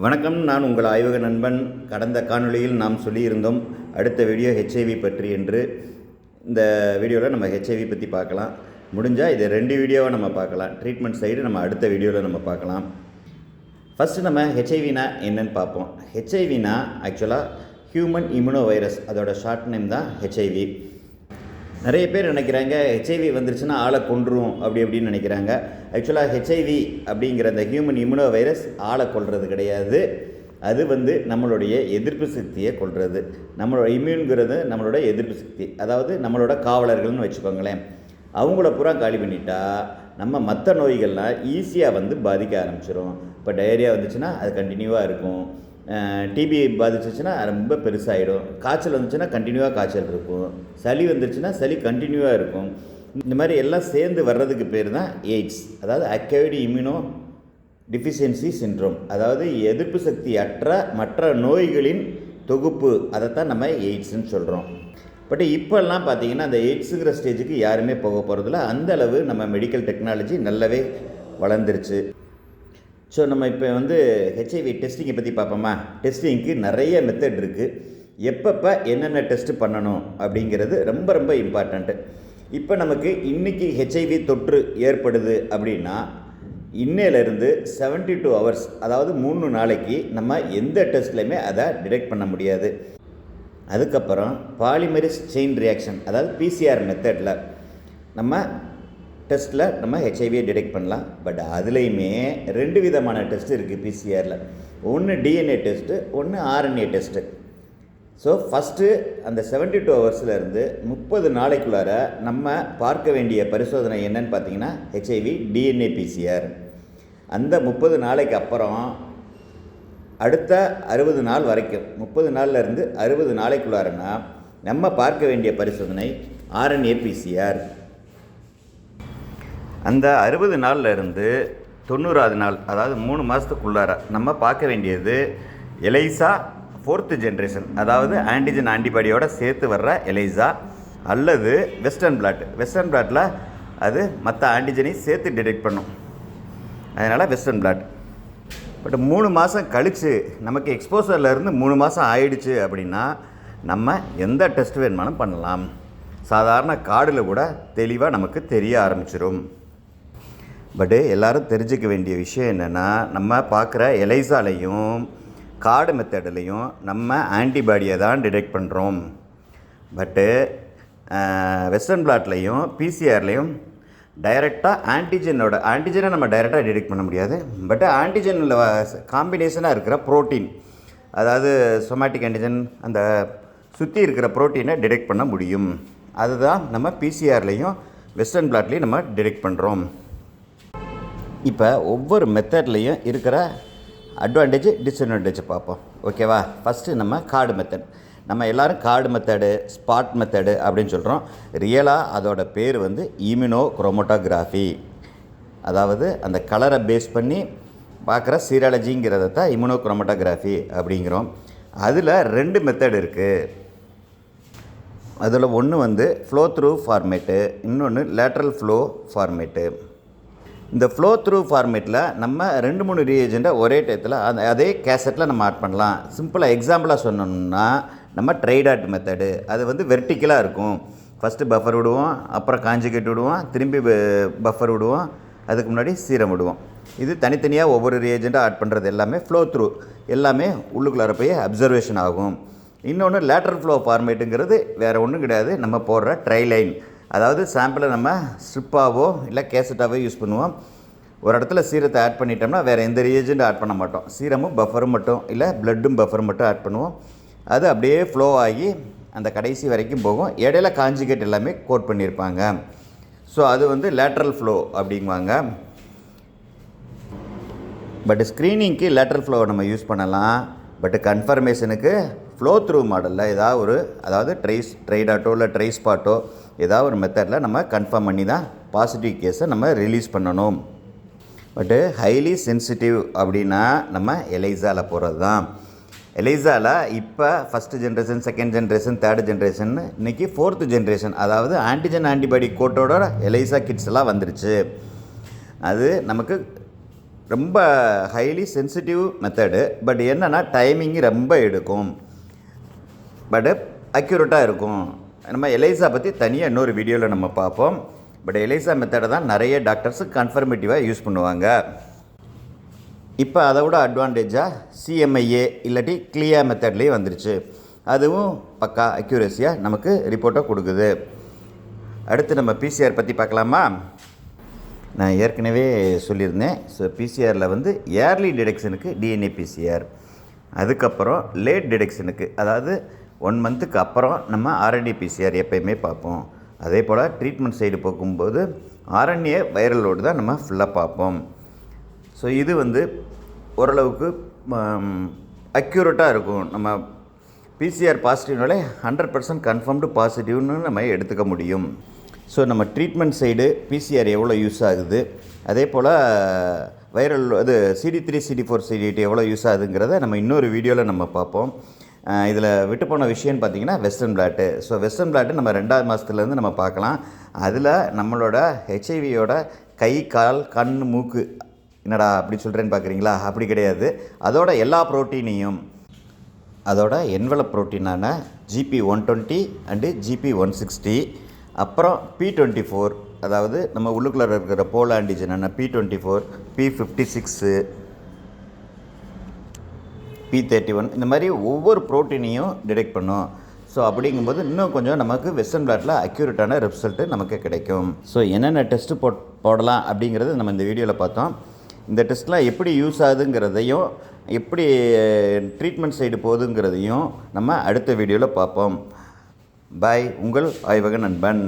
வணக்கம் நான் உங்கள் ஆய்வக நண்பன். கடந்த காணொளியில் நாம் சொல்லியிருந்தோம் அடுத்த வீடியோ ஹெச்ஐவி பற்றி என்று. இந்த வீடியோவில் நம்ம ஹெச்ஐவி பற்றி பார்க்கலாம். முடிஞ்சால் இது ரெண்டு வீடியோவை நம்ம பார்க்கலாம். ட்ரீட்மெண்ட் சைடு நம்ம அடுத்த வீடியோவில் நம்ம பார்க்கலாம். ஃபஸ்ட்டு நம்ம ஹெச்ஐவினா என்னன்னு பார்ப்போம். ஹெச்ஐவினா ஆக்சுவலாக ஹியூமன் இம்யூனோ வைரஸ் அதோட ஷார்ட் நேம் தான் ஹெச்ஐவி நிறைய பேர் நினைக்கிறாங்க ஹெச்ஐவி வந்துருச்சுன்னா ஆளை கொன்றும் அப்படி அப்படின்னு நினைக்கிறாங்க. ஆக்சுவலாக ஹெச்ஐவி அப்படிங்கிற அந்த ஹியூமன் இம்யூனோ வைரஸ் ஆளை கொள்வது கிடையாது. அது வந்து நம்மளுடைய எதிர்ப்பு சக்தியை கொள்வது நம்மளோட இம்யூனுங்கிறது நம்மளோட எதிர்ப்பு சக்தி. அதாவது நம்மளோட காவலர்கள்னு வச்சுக்கோங்களேன். அவங்கள பூரா காலி பண்ணிட்டா நம்ம மற்ற நோய்கள்லாம் ஈஸியாக வந்து பாதிக்க ஆரம்பிச்சிடும் இப்போ டயரியா வந்துச்சுன்னா அது கண்டினியூவாக இருக்கும். டிபி பாதிச்சிச்சுன்னா ரொம்ப பெருசாகிடும் காய்ச்சல் வந்துச்சுன்னா கண்டினியூவாக காய்ச்சல் இருக்கும். சளி வந்துருச்சுன்னா சளி கண்டினியூவாக இருக்கும். இந்த மாதிரி எல்லாம் சேர்ந்து வர்றதுக்கு பேர் தான் எய்ட்ஸ் அதாவது அக்வைடு இம்யூனோ டிஃபிஷியன்சி சின்ட்ரோம் அதாவது எதிர்ப்பு சக்தி அற்ற மற்ற நோய்களின் தொகுப்பு. அதைத்தான் நம்ம எய்ட்ஸ்ன்னு சொல்கிறோம் பட் இப்போல்லாம் பார்த்தீங்கன்னா அந்த எய்ட்ஸுங்கிற ஸ்டேஜுக்கு யாருமே போக போகிறதில்ல அந்த அளவு நம்ம மெடிக்கல் டெக்னாலஜி நல்லாவே வளர்ந்துருச்சு. ஸோ நம்ம இப்போ வந்து ஹெச்ஐவி டெஸ்டிங்கை பற்றி பார்ப்போமா? டெஸ்டிங்க்கு நிறைய மெத்தட் இருக்குது எப்பப்போ என்னென்ன டெஸ்ட்டு பண்ணணும் அப்படிங்கிறது ரொம்ப ரொம்ப இம்பார்ட்டண்ட்டு இப்போ நமக்கு இன்றைக்கி ஹெச்ஐவி தொற்று ஏற்படுது அப்படின்னா இன்னையிலேருந்து செவன்ட்டி டூ ஹவர்ஸ் அதாவது மூணு நாளைக்கு நம்ம எந்த டெஸ்ட்லையுமே அதை டிடெக்ட் பண்ண முடியாது. அதுக்கப்புறம் பாலிமரிஸ் செயின் ரியாக்ஷன் அதாவது பிசிஆர் மெத்தடில் நம்ம டெஸ்ட்டில் நம்ம ஹெச்ஐவியை டிடெக்ட் பண்ணலாம். பட் அதுலேயுமே ரெண்டு விதமான டெஸ்ட் இருக்குது பிசிஆரில் ஒன்று டிஎன்ஏ டெஸ்ட்டு ஒன்று ஆர்என்ஏ டெஸ்ட்டு ஸோ ஃபஸ்ட்டு அந்த செவன்ட்டி டூ ஹவர்ஸ்லேருந்து முப்பது நாளைக்குள்ளார நம்ம பார்க்க வேண்டிய பரிசோதனை என்னன்னு பார்த்தீங்கன்னா ஹெச்ஐவி டிஎன்ஏ பிசிஆர் அந்த முப்பது நாளைக்கு அப்புறம் அடுத்த அறுபது நாள் வரைக்கும் முப்பது நாள்லேருந்து அறுபது நாளைக்குள்ளாரனா நம்ம பார்க்க வேண்டிய பரிசோதனை ஆர்என்ஏ பிசிஆர் அந்த அறுபது நாளில் இருந்து தொண்ணூறாவது நாள் அதாவது மூணு மாதத்துக்குள்ளார நம்ம பார்க்க வேண்டியது எலைசா ஃபோர்த்து ஜென்ரேஷன் அதாவது ஆன்டிஜன் ஆன்டிபாடியோட சேர்த்து வர்ற எலைசா அல்லது வெஸ்டர்ன் பிளாட் வெஸ்டர்ன் பிளாட்டில் அது மற்ற ஆன்டிஜனையும் சேர்த்து டிடெக்ட் பண்ணும். அதனால் வெஸ்டர்ன் பிளாட் பட் மூணு மாதம் கழித்து நமக்கு எக்ஸ்போசர்லேருந்து மூணு மாதம் ஆயிடுச்சு அப்படின்னா நம்ம எந்த டெஸ்ட் வேணுமானும் பண்ணலாம். சாதாரண கார்டில் கூட தெளிவாக நமக்கு தெரிய ஆரம்பிச்சிடும் பட்டு எல்லோரும் தெரிஞ்சுக்க வேண்டிய விஷயம் என்னென்னா நம்ம பார்க்குற எலைசாலையும் கார்டு மெத்தடிலையும் நம்ம ஆன்டிபாடியை தான் டிடெக்ட் பண்ணுறோம் பட்டு வெஸ்டர்ன் பிளாட்லேயும் பிசிஆர்லேயும் டைரெக்டாக ஆன்டிஜனோட ஆன்டிஜனை நம்ம டைரெக்டாக டிடெக்ட் பண்ண முடியாது. பட் ஆன்டிஜனில் காம்பினேஷனாக இருக்கிற ப்ரோட்டீன் அதாவது சொமேட்டிக் ஆன்டிஜன் அந்த சுற்றி இருக்கிற ப்ரோட்டீனை டிடெக்ட் பண்ண முடியும். அதுதான் நம்ம பிசிஆர்லேயும் வெஸ்டர்ன் பிளாட்லேயும் நம்ம டிடெக்ட் பண்ணுறோம் இப்போ ஒவ்வொரு மெத்தட்லேயும் இருக்கிற அட்வான்டேஜ் டிஸ்அட்வான்டேஜ் பார்ப்போம். ஓகேவா ஃபஸ்ட்டு நம்ம கார்டு மெத்தட் நம்ம எல்லோரும் கார்டு மெத்தடு ஸ்பாட் மெத்தடு அப்படின்னு சொல்கிறோம் ரியலாக அதோட பேர் வந்து இமினோ குரோமோட்டோகிராஃபி அதாவது அந்த கலரை பேஸ் பண்ணி பார்க்குற சீராலஜிங்கிறத தான் இமினோ குரோமோட்டோகிராஃபி அப்படிங்கிறோம். அதில் ரெண்டு மெத்தட் இருக்குது அதில் ஒன்று வந்து ஃப்ளோ த்ரூ ஃபார்மேட்டு இன்னொன்று லேட்ரல் ஃப்ளோ ஃபார்மேட்டு இந்த ஃப்ளோ த்ரூ ஃபார்மேட்டில் நம்ம ரெண்டு மூணு ரீஏஜெண்ட்டை ஒரே டயத்தில் அந்த அதே கேசட்டில் நம்ம ஆட் பண்ணலாம். சிம்பிளாக எக்ஸாம்பிளாக சொன்னோம்னா நம்ம ட்ரைடாட் மெத்தடு அது வந்து வெர்டிக்கலாக இருக்கும். ஃபஸ்ட்டு பஃபர் விடுவோம் அப்புறம் காஞ்சிகேட் விடுவோம் திரும்பி பஃபர் விடுவோம் அதுக்கு முன்னாடி சீரம் விடுவோம். இது தனித்தனியாக ஒவ்வொரு ரீஏஜெண்ட்டாக ஆட் பண்ணுறது எல்லாமே ஃப்ளோ த்ரூ எல்லாமே உள்ளுக்குள்ளார போய் அப்சர்வேஷன் ஆகும். இன்னொன்று லேட்டர் ஃப்ளோ ஃபார்மேட்டுங்கிறது வேறு ஒன்றும் கிடையாது. நம்ம போடுற ட்ரை லைன் அதாவது சாம்பிளை நம்ம ஸ்ட்ரிப்பாவோ இல்லை கேசட்டாவோ யூஸ் பண்ணுவோம். ஒரு இடத்துல சீரத்தை ஆட் பண்ணிட்டோம்னா வேறு எந்த ரியேஜெண்ட்டும் ஆட் பண்ண மாட்டோம். சீரமும் பஃபரும் மட்டும் இல்லை ப்ளட்டும் பஃபரும் மட்டும் ஆட் பண்ணுவோம். அது அப்படியே ஃப்ளோ ஆகி அந்த கடைசி வரைக்கும் போகும். இடையில காஞ்சிகேட் எல்லாமே கோட் பண்ணியிருப்பாங்க ஸோ அது வந்து லேட்ரல் ஃப்ளோ அப்படிங்குவாங்க. பட் ஸ்க்ரீனிங்க்கு லேட்ரல் ஃப்ளோவை நம்ம யூஸ் பண்ணலாம். பட் கன்ஃபர்மேஷனுக்கு ஃப்ளோ த்ரூ மாடலில் ஏதாவது ஒரு அதாவது ட்ரைஸ் ட்ரைடாட்டோ இல்லை ட்ரை ஸ்பாட்டோ ஏதாவது ஒரு மெத்தடில் நம்ம கன்ஃபார்ம் பண்ணி தான் பாசிட்டிவ் கேஸை நம்ம ரிலீஸ் பண்ணணும். பட்டு ஹைலி சென்சிட்டிவ் அப்படின்னா நம்ம எலைசாவில் போகிறது தான். எலைசாவில் இப்போ first generation second generation third generation இன்றைக்கி ஃபோர்த்து ஜென்ரேஷன் அதாவது ஆன்டிஜன் ஆன்டிபாடி கோட்டோட எலைசா கிட்ஸ் எல்லாம் வந்துருச்சு. அது நமக்கு ரொம்ப ஹைலி சென்சிட்டிவ் மெத்தடு பட் என்னென்னா டைமிங் ரொம்ப எடுக்கும். பட் அக்யூரேட்டாக uh, இருக்கும். நம்ம எலைசா பற்றி தனியாக இன்னொரு வீடியோவில் நம்ம பார்ப்போம். பட் எலைசா மெத்தடை தான் நிறைய டாக்டர்ஸு கன்ஃபர்மேட்டிவாக யூஸ் பண்ணுவாங்க. இப்போ அதை விட அட்வான்டேஜாக சிஎம்ஐஏ இல்லாட்டி கிளியா மெத்தட்லேயே வந்துருச்சு. அதுவும் பக்கா அக்யூரஸியாக நமக்கு ரிப்போர்ட்டை கொடுக்குது. அடுத்து நம்ம பிசிஆர் பற்றி பார்க்கலாமா? நான் ஏற்கனவே சொல்லியிருந்தேன். ஸோ பிசிஆரில் வந்து ஏர்லி டிடெக்ஷனுக்கு டிஎன்ஏ பிசிஆர் அதுக்கப்புறம் லேட் டிடெக்ஷனுக்கு அதாவது ஒன் மந்த்துக்கு அப்புறம் நம்ம ஆர்என்ஏ பிசிஆர் எப்பயுமே பார்ப்போம். அதே போல் ட்ரீட்மெண்ட் சைடு போகும்போது ஆர்என்ஏ வைரலோடு தான் நம்ம ஃபுல்லாக பார்ப்போம். ஸோ இது வந்து ஓரளவுக்கு அக்யூரேட்டாக இருக்கும். நம்ம பிசிஆர் பாசிட்டிவ்னாலே ஹண்ட்ரட் பர்சன்ட் கன்ஃபார்ம்டு பாசிட்டிவ்னு நம்ம எடுத்துக்க முடியும். ஸோ நம்ம ட்ரீட்மெண்ட் சைடு பிசிஆர் எவ்வளோ யூஸ் ஆகுது? அதே போல் வைரல் அது CD three CD four CD eight எவ்வளோ யூஸ் ஆகுதுங்கிறத நம்ம இன்னொரு வீடியோவில் நம்ம பார்ப்போம். இதில் விட்டு போன விஷயம்னு பார்த்தீங்கன்னா western blot so western blot நம்ம ரெண்டாவது மாதத்துலேருந்து நம்ம பார்க்கலாம். அதில் நம்மளோட ஹெச்ஐவியோட கை கால் கண் மூக்கு. என்னடா அப்படி சொல்கிறேன்னு பார்க்குறீங்களா அப்படி கிடையாது. அதோட எல்லா ப்ரோட்டீனையும் அதோட envelope ப்ரோட்டீனான GP one twenty and GP one sixty அப்புறம் பி டுவெண்ட்டி ஃபோர் அதாவது நம்ம உள்ளுக்குள்ளே இருக்கிற போல ஆன்டிஜனான P twenty four P fifty six P thirty one இந்த மாதிரி ஒவ்வொரு ப்ரோட்டீனையும் டிடெக்ட் பண்ணும். ஸோ அப்படிங்கும்போது இன்னும் கொஞ்சம் நமக்கு வெஸ்டர்ன் பிளாட்டில் அக்யூரேட்டான ரிசல்ட்டு நமக்கு கிடைக்கும். ஸோ என்னென்ன டெஸ்ட்டு போட் போடலாம் அப்படிங்கிறது நம்ம இந்த வீடியோவில் பார்த்தோம். இந்த டெஸ்ட்லாம் எப்படி யூஸ் ஆகுதுங்கிறதையும் எப்படி ட்ரீட்மெண்ட் சைடு போகுதுங்கிறதையும் நம்ம அடுத்த வீடியோவில் பார்ப்போம். பாய் உங்கள் ஆய்வக நண்பன்.